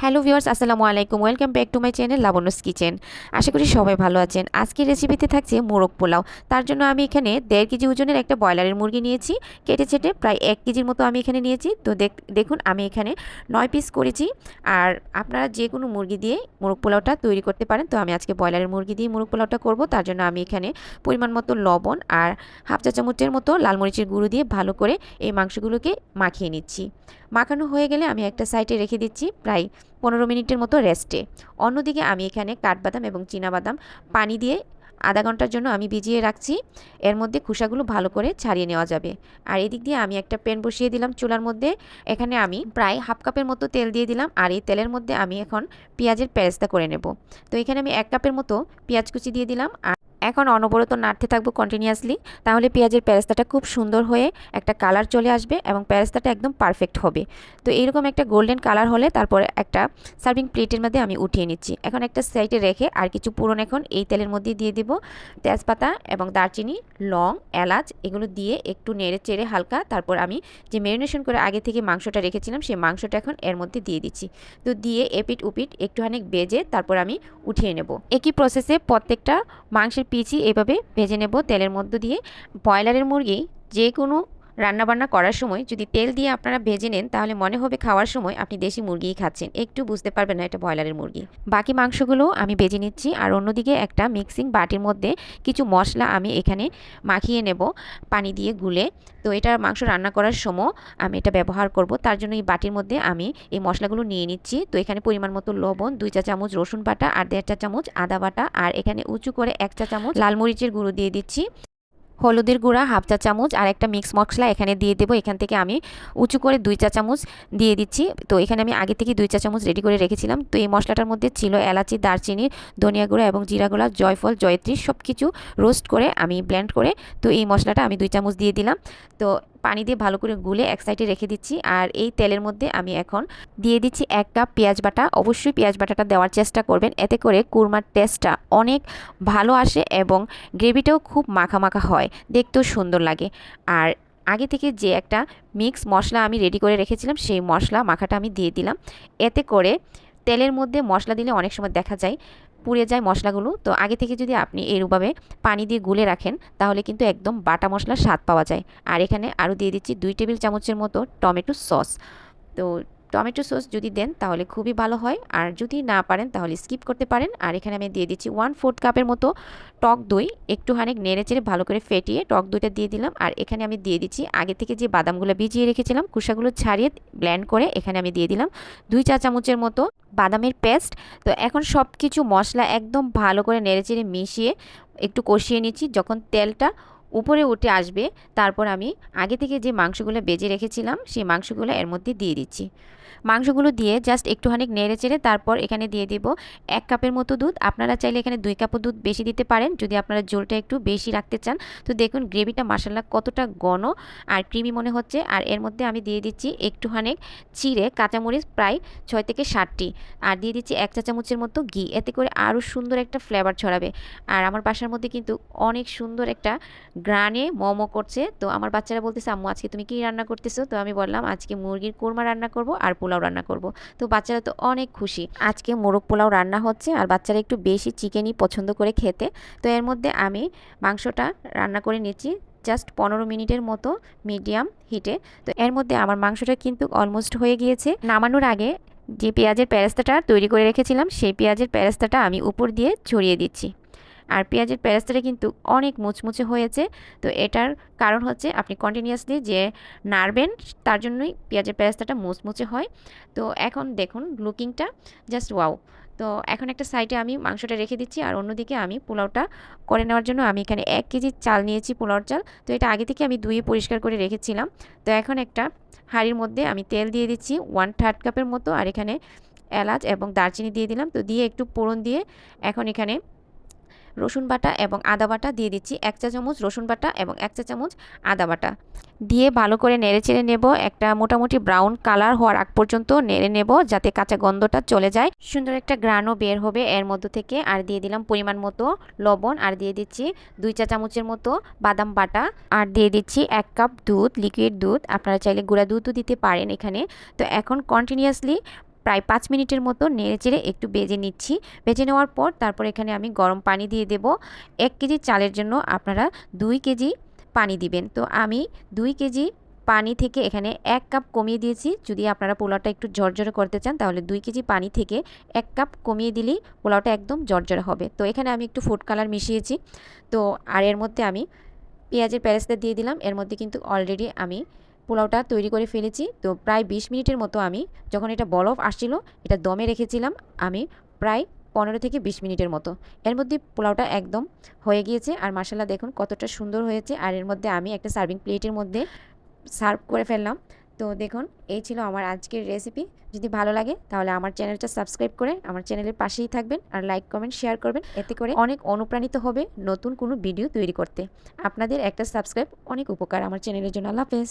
Hello viewers, আসসালামু আলাইকুম। Welcome back to my channel Labanya's kitchen. আশা করি সবাই ভালো আছেন। আজকের রেসিপিতে থাকছে মোরগ পোলাও। তার জন্য আমি এখানে দেড় কেজি ওজনের একটা ব্রয়লারের মুরগি নিয়েছি। কেটে ছেটে প্রায় এক কেজির মতো আমি এখানে নিয়েছি। তো দেখ- দেখুন, আমি এখানে নয় পিস করেছি। আর আপনারা যে কোনো মুরগি দিয়ে মোরগ পোলাওটা তৈরি করতে পারেন। তো আমি আজকে ব্রয়লারের মুরগি দিয়ে মোরগ পোলাওটা করব। তার জন্য আমি এখানে পরিমাণ মতো লবণ আর হাফ চা চামচের মতো লাল মরিচের গুঁড়ো দিয়ে ভালো করে এই মাংসগুলোকে মাখিয়ে নিচ্ছি। মাখানো হয়ে গেলে আমি একটা সাইডে রেখে দিচ্ছি প্রায় পনেরো মিনিটের মতো রেস্টে অন্যদিকে আমি এখানে কাঠবাদাম এবং চীনাবাদাম পানি দিয়ে আধা ঘণ্টার জন্য আমি ভিজিয়ে রাখছি। এর মধ্যে খোসাগুলো ভালো করে ছাড়িয়ে নেওয়া যাবে। আর এদিক দিয়ে আমি একটা প্যান বসিয়ে দিলাম চুলার মধ্যে। এখানে আমি প্রায় হাফ কাপের মতো তেল দিয়ে দিলাম। আর এই তেলের মধ্যে আমি এখন পেঁয়াজের পেরেস্তা করে নেব। তো এখানে আমি এক কাপের মতো পেঁয়াজ কুচি দিয়ে দিলাম। আর এখন অনবরত নাড়তে থাকব কন্টিনিউয়াসলি তাহলে পেঁয়াজের পেরেস্তাটা খুব সুন্দর হয়ে একটা কালার চলে আসবে এবং পেরেস্তাটা একদম পারফেক্ট হবে। তো এইরকম একটা গোল্ডেন কালার হলে তারপরে একটা সার্ভিং প্লেটের মধ্যে আমি উঠিয়ে নিচ্ছি। এখন একটা সাইডে রেখে আর কিছু পুরন এখন এই তেলের মধ্যে দিয়ে দিব তেজপাতা এবং দারচিনি, লং, এলাচ এগুলো দিয়ে একটু নেড়ে চেড়ে হালকা তারপর আমি যে ম্যারিনেশন করে আগে থেকে মাংসটা রেখেছিলাম সেই মাংসটা এখন এর মধ্যে দিয়ে দিচ্ছি। তো দিয়ে এপিট উপিট একটুখানি বেজে তারপর আমি উঠিয়ে নেব। একই প্রসেসে প্রত্যেকটা মাংসের পিচই এভাবে ভেজে নেব তেলের মধ্য দিয়ে। ব্রয়লারের মুরগি যে কোনো রান্নাবান্না করার সময় যদি তেল দিয়ে আপনারা ভেজে নেন, তাহলে মনে হবে খাওয়ার সময় আপনি দেশি মুরগিই খাচ্ছেন। একটু বুঝতে পারবেন না এটা ব্রয়লারের মুরগি। বাকি মাংসগুলো আমি ভেজে নিচ্ছি আর অন্যদিকে একটা মিক্সিং বাটির মধ্যে কিছু মশলা আমি এখানে মাখিয়ে নেব, পানি দিয়ে গুলে। তো এটা মাংস রান্না করার সময় আমি এটা ব্যবহার করব। তার জন্য এই বাটির মধ্যে আমি এই মশলাগুলো নিয়ে নিচ্ছি। তো এখানে পরিমাণ মতো লবণ, দুই চা চামচ রসুন বাটা আর দেড় চা চামচ আদা বাটা। আর এখানে উঁচু করে এক চা চামচ লাল মরিচের গুঁড়ো দিয়ে দিচ্ছি। হলুদের গুঁড়া, হাফ চা চামচ আর একটা মিক্স মশলা এখানে দিয়ে দেবো। এখান থেকে আমি উঁচু করে দুই চা চামচ দিয়ে দিচ্ছি। তো এখানে আমি আগে থেকে দুই চা চামচ রেডি করে রেখেছিলাম। তো এই মশলাটার মধ্যে ছিল এলাচি, দারচিনি, ধনিয়া গুঁড়া এবং জিরা গুঁড়া, জয়ফল, জয়ত্রী সব কিছু রোস্ট করে আমি ব্ল্যান্ড করে, তো এই মশলাটা আমি দুই চামচ দিয়ে দিলাম। তো পানি দিয়ে ভালো করে গুলে এক সাইডে রেখে দিচ্ছি। আর এই তেলের মধ্যে আমি এখন দিয়ে দিচ্ছি এক কাপ পেঁয়াজ বাটা। অবশ্যই পেঁয়াজ বাটাটা দেওয়ার চেষ্টা করবেন। এতে করে কুরমার টেস্টটা অনেক ভালো আসে এবং গ্রেভিটাও খুব মাখা মাখা হয়। দেখতেও সুন্দর লাগে। আর আগে থেকে যে একটা মিক্স মশলা আমি রেডি করে রেখেছিলাম, সেই মশলা মাখাটা আমি দিয়ে দিলাম। এতে করে তেলের মধ্যে মশলা দিলে অনেক সময় দেখা যায় পুড়ে যায় মশলাগুলো। তো আগে থেকে যদি আপনি এরভাবে পানি দিয়ে গুলে রাখেন, তাহলে কিন্তু একদম বাটা মশলার স্বাদ পাওয়া যায়। আর এখানে আরও দিয়ে দিচ্ছি দুই টেবিল চামচের মতো টমেটো সস। তো টমেটো সস যদি দেন তাহলে খুবই ভালো হয়। আর যদি না পারেন তাহলে স্কিপ করতে পারেন। আর এখানে আমি দিয়ে দিচ্ছি ওয়ান ফোর্থ কাপের মতো টক দই। একটুখানি নেড়ে চেড়ে ভালো করে ফেটিয়ে টক দইটা দিয়ে দিলাম। আর এখানে আমি দিয়ে দিচ্ছি আগে থেকে যে বাদামগুলো ভিজিয়ে রেখেছিলাম কুসাগুলো ছাড়িয়ে ব্ল্যান্ড করে এখানে আমি দিয়ে দিলাম দুই চা চামচের মতো বাদামের পেস্ট। তো এখন সব কিছু মশলা একদম ভালো করে নেড়ে চেড়ে মিশিয়ে একটু কষিয়ে নিচ্ছি। যখন তেলটা উপরে উঠে আসবে, তারপর আমি আগে থেকে যে মাংসগুলো বেজে রেখেছিলাম, সেই মাংসগুলো এর মধ্যে দিয়ে দিচ্ছি। মাংসগুলো দিয়ে জাস্ট একটুখানি নেড়ে চেড়ে তারপর এখানে দিয়ে দিব এক কাপের মতো দুধ। আপনারা চাইলে এখানে দুই কাপও দুধ বেশি দিতে পারেন, যদি আপনারা জলটা একটু বেশি রাখতে চান। তো দেখুন, গ্রেভিটা মশালা কতটা ঘন আর ক্রিমি মনে হচ্ছে। আর এর মধ্যে আমি দিয়ে দিচ্ছি একটুখানি চিড়ে, কাঁচামরিচ প্রায় ছয় থেকে ষাটটি আর দিয়ে দিচ্ছি এক চা চামচের মতো ঘি। এতে করে আরও সুন্দর একটা ফ্লেভার ছড়াবে। আর আমার বাসার মধ্যে কিন্তু অনেক সুন্দর একটা গ্রানে মোমো করছে। তো আমার বাচ্চারা বলতেছে, আম্মু, আজকে তুমি কি রান্না করতেছো? তো আমি বললাম, আজকে মুরগির কোরমা রান্না করব আর পোলাও রান্না করব। তো বাচ্চারা তো অনেক খুশি। আজকে মোরগ পোলাও রান্না হচ্ছে আর বাচ্চারা একটু বেশি চিকেনই পছন্দ করে খেতে। তো এর মধ্যে আমি মাংসটা রান্না করে নিচ্ছি জাস্ট পনেরো মিনিটের মতো মিডিয়াম হিটে। তো এর মধ্যে আমার মাংসটা কিন্তু অলমোস্ট হয়ে গিয়েছে। নামানোর আগে যে পেঁয়াজের প্যারেস্তাটা তৈরি করে রেখেছিলাম, সেই পেঁয়াজের প্যারেস্তাটা আমি উপর দিয়ে ছড়িয়ে দিচ্ছি। আর পেঁয়াজের প্যারাস্তাটা কিন্তু অনেক মুচমুচে হয়েছে। তো এটার কারণ হচ্ছে আপনি কন্টিনিউয়াসলি যে নাড়বেন, তার জন্যই পেঁয়াজের প্যারেস্তাটা মুচমুচে হয়। তো এখন দেখুন লুকিংটা জাস্ট ওয়াও তো এখন একটা সাইডে আমি মাংসটা রেখে দিচ্ছি আর অন্যদিকে আমি পোলাওটা করে নেওয়ার জন্য আমি এখানে এক কেজি চাল নিয়েছি, পোলাওর চাল। তো এটা আগে থেকে আমি ধুয়ে পরিষ্কার করে রেখেছিলাম। তো এখন একটা হাঁড়ির মধ্যে আমি তেল দিয়ে দিচ্ছি ওয়ান থার্ড কাপের মতো। আর এখানে এলাচ এবং দারচিনি দিয়ে দিলাম। তো দিয়ে একটু পোড়ন দিয়ে এখন এখানে রসুন বাটা এবং আদা বাটা দিয়ে দিচ্ছি এক চা চামচ রসুন বাটা এবং এক চা চামচ আদা বাটা। দিয়ে ভালো করে নেড়ে চেড়ে নেব। একটা মোটামুটি ব্রাউন কালার হওয়ার আগ পর্যন্ত নেড়ে নেব যাতে কাঁচা গন্ধটা চলে যায়। সুন্দর একটা গ্রানও বের হবে এর মধ্য থেকে। আর দিয়ে দিলাম পরিমাণ মতো লবণ। আর দিয়ে দিচ্ছি দুই চা চামচের মতো বাদাম বাটা। আর দিয়ে দিচ্ছি এক কাপ দুধ লিকুইড দুধ। আপনারা চাইলে গুঁড়া দুধও দিতে পারেন এখানে। তো এখন কন্টিনিউয়াসলি প্রায় পাঁচ মিনিটের মতো নেড়ে চেড়ে একটু বেজে নিচ্ছি। বেজে নেওয়ার পর তারপর এখানে আমি গরম পানি দিয়ে দেব। এক কেজি চালের জন্য আপনারা দুই কেজি পানি দিবেন। তো আমি দুই কেজি পানি থেকে এখানে এক কাপ কমিয়ে দিয়েছি। যদি আপনারা পোলাওটা একটু ঝরঝরে করতে চান, তাহলে দুই কেজি পানি থেকে এক কাপ কমিয়ে দিলেই পোলাওটা একদম ঝরঝরে হবে। তো এখানে আমি একটু ফুড কালার মিশিয়েছি। তো আর এর মধ্যে আমি পেঁয়াজের প্যারেসটা দিয়ে দিলাম। এর মধ্যে কিন্তু অলরেডি আমি পোলাওটা তৈরি করে ফেলেছি। তো প্রায় বিশ মিনিটের মতো আমি যখন এটা বরফ আসছিল, এটা দমে রেখেছিলাম আমি প্রায় পনেরো থেকে বিশ মিনিটের মতো। এর মধ্যে পোলাওটা একদম হয়ে গিয়েছে আর মশলা দেখুন কতটা সুন্দর হয়েছে। আর এর মধ্যে আমি একটা সার্ভিং প্লেটের মধ্যে সার্ভ করে ফেললাম। তো দেখুন, এই ছিল আমার আজকের রেসিপি। যদি ভালো লাগে তাহলে আমার চ্যানেলটা সাবস্ক্রাইব করে আমার চ্যানেলের পাশেই থাকবেন আর লাইক, কমেন্ট, শেয়ার করবেন। এতে করে অনেক অনুপ্রাণিত হবে নতুন কোনো ভিডিও তৈরি করতে। আপনাদের একটা সাবস্ক্রাইব অনেক উপকার আমার চ্যানেলের জন্য। আল্লাহ হাফেজ।